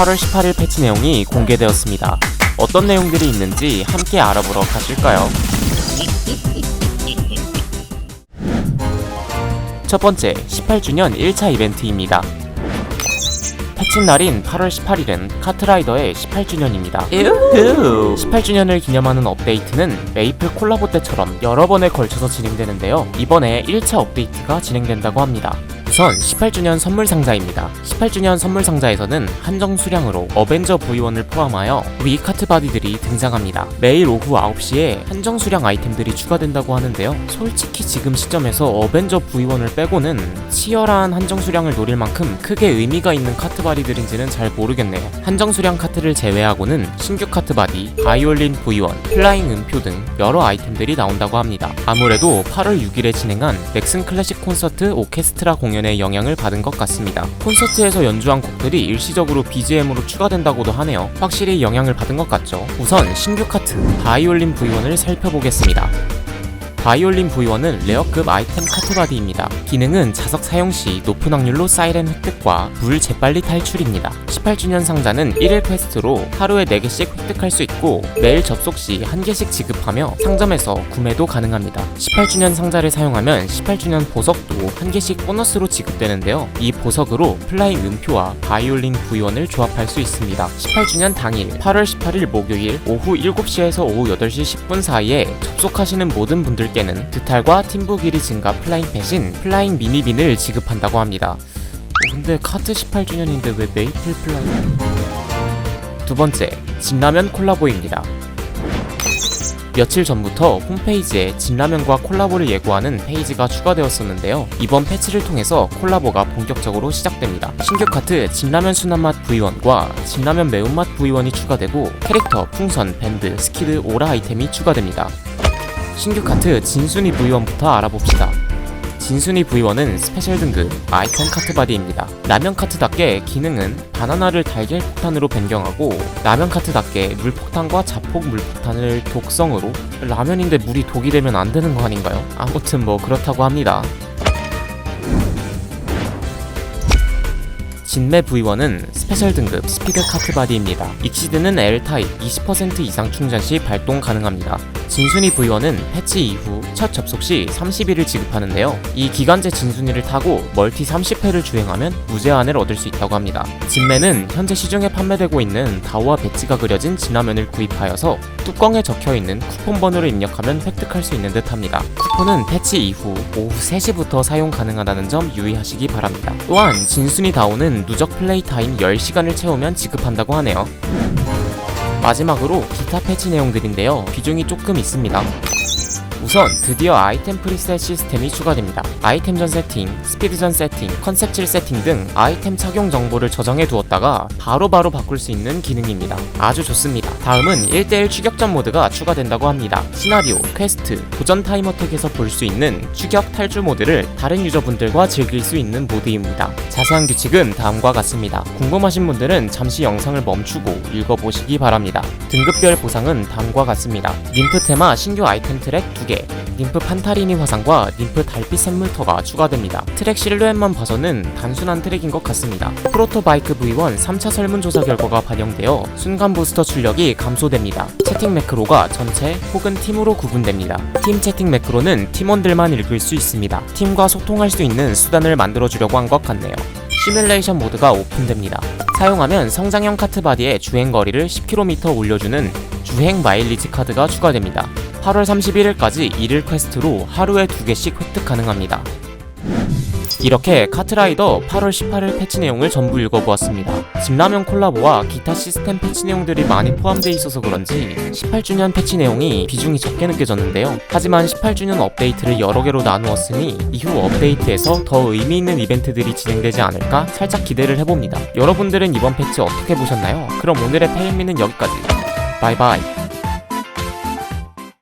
8월 18일 패치 내용이 공개되었습니다. 어떤 내용들이 있는지 함께 알아보러 가실까요? 첫 번째, 18주년 1차 이벤트입니다. 패치 날인 8월 18일은 카트라이더의 18주년입니다. 18주년을 기념하는 업데이트는 메이플 콜라보 때처럼 여러 번에 걸쳐서 진행되는데요. 이번에 1차 업데이트가 진행된다고 합니다. 우선 18주년 선물 상자입니다. 18주년 선물 상자에서는 한정 수량으로 어벤져 V1을 포함하여 위 카트 바디들이 등장합니다. 매일 오후 9시에 한정 수량 아이템들이 추가된다고 하는데요. 솔직히 지금 시점에서 어벤져 V1을 빼고는 치열한 한정 수량을 노릴 만큼 크게 의미가 있는 카트 바디들인지는 잘 모르겠네요. 한정 수량 카트를 제외하고는 신규 카트 바디, 바이올린 V1, 플라잉 음표 등 여러 아이템들이 나온다고 합니다. 아무래도 8월 6일에 진행한 넥슨 클래식 콘서트 오케스트라 공연 의 영향을 받은 것 같습니다. 콘서트에서 연주한 곡들이 일시적으로 BGM으로 추가된다고도 하네요. 확실히 영향을 받은 것 같죠. 우선 신규 카트 바이올린 V1을 살펴보겠습니다. 바이올린 V1은 레어급 아이템 카트바디입니다. 기능은 자석 사용 시 높은 확률로 사이렌 획득과 물 재빨리 탈출입니다. 18주년 상자는 1일 퀘스트로 하루에 4개씩 획득할 수 있고 매일 접속 시 1개씩 지급하며 상점에서 구매도 가능합니다. 18주년 상자를 사용하면 18주년 보석도 1개씩 보너스로 지급되는데요. 이 보석으로 플라잉 음표와 바이올린 V1을 조합할 수 있습니다. 18주년 당일 8월 18일 목요일 오후 7시에서 오후 8시 10분 사이에 접속하시는 모든 분들 께는 드탈과 팀부 길이 증가 플라잉 패신 플라잉 미니빈을 지급한다고 합니다. 어, 근데 카트 18주년인데 왜 메이플 플라잉? 두 번째, 진라면 콜라보입니다. 며칠 전부터 홈페이지에 진라면과 콜라보를 예고하는 페이지가 추가되었었는데요. 이번 패치를 통해서 콜라보가 본격적으로 시작됩니다. 신규 카트 진라면 순한맛 V1과 진라면 매운맛 V1이 추가되고 캐릭터, 풍선, 밴드, 스키드, 오라 아이템이 추가됩니다. 신규 카트 진순이 V1부터 알아봅시다. 진순이 V1은 스페셜 등급 아이템 카트 바디입니다. 라면 카트답게 기능은 바나나를 달걀 폭탄으로 변경하고 라면 카트답게 물폭탄과 자폭 물폭탄을 독성으로 라면인데 물이 독이 되면 안 되는 거 아닌가요? 아무튼 뭐 그렇다고 합니다. 진매 V1은 스페셜 등급 스피드 카트 바디입니다. 익시드는 L타입 20% 이상 충전 시 발동 가능합니다. 진순이 V1은 패치 이후 첫 접속 시 30일을 지급하는데요. 이 기간제 진순이를 타고 멀티 30회를 주행하면 무제한을 얻을 수 있다고 합니다. 진매는 현재 시중에 판매되고 있는 다오와 배지가 그려진 진라면을 구입하여서 뚜껑에 적혀 있는 쿠폰 번호를 입력하면 획득할 수 있는 듯 합니다. 쿠폰은 패치 이후 오후 3시부터 사용 가능하다는 점 유의하시기 바랍니다. 또한 진순이 다오는 누적 플레이 타임 10시간을 채우면 지급한다고 하네요. 마지막으로 기타 패치 내용들인데요. 비중이 조금 있습니다. 우선 드디어 아이템 프리셋 시스템이 추가됩니다. 아이템 전 세팅, 스피드 전 세팅, 컨셉질 세팅 등 아이템 착용 정보를 저장해 두었다가 바로 바로 바꿀 수 있는 기능입니다. 아주 좋습니다. 다음은 1대1 추격전 모드가 추가된다고 합니다. 시나리오, 퀘스트, 도전 타임어택에서 볼 수 있는 추격 탈출 모드를 다른 유저분들과 즐길 수 있는 모드입니다. 자세한 규칙은 다음과 같습니다. 궁금하신 분들은 잠시 영상을 멈추고 읽어보시기 바랍니다. 등급별 보상은 다음과 같습니다. 님프 테마 신규 아이템 트랙 2개, 님프 판타리니 화상과 님프 달빛 샘물터가 추가됩니다. 트랙 실루엣만 봐서는 단순한 트랙인 것 같습니다. 프로토바이크 V1 3차 설문조사 결과가 반영되어 순간 부스터 출력이 감소됩니다. 채팅 매크로가 전체 혹은 팀으로 구분됩니다. 팀 채팅 매크로는 팀원들만 읽을 수 있습니다. 팀과 소통할 수 있는 수단을 만들어주려고 한 것 같네요. 시뮬레이션 모드가 오픈됩니다. 사용하면 성장형 카트 바디의 주행 거리를 10km 올려주는 주행 마일리지 카드가 추가됩니다. 8월 31일까지 1일 퀘스트로 하루에 2개씩 획득 가능합니다. 이렇게 카트라이더 8월 18일 패치 내용을 전부 읽어보았습니다. 진라면 콜라보와 기타 시스템 패치 내용들이 많이 포함되어 있어서 그런지 18주년 패치 내용이 비중이 적게 느껴졌는데요. 하지만 18주년 업데이트를 여러 개로 나누었으니 이후 업데이트에서 더 의미 있는 이벤트들이 진행되지 않을까 살짝 기대를 해봅니다. 여러분들은 이번 패치 어떻게 보셨나요? 그럼 오늘의 페인미는 여기까지. 바이바이.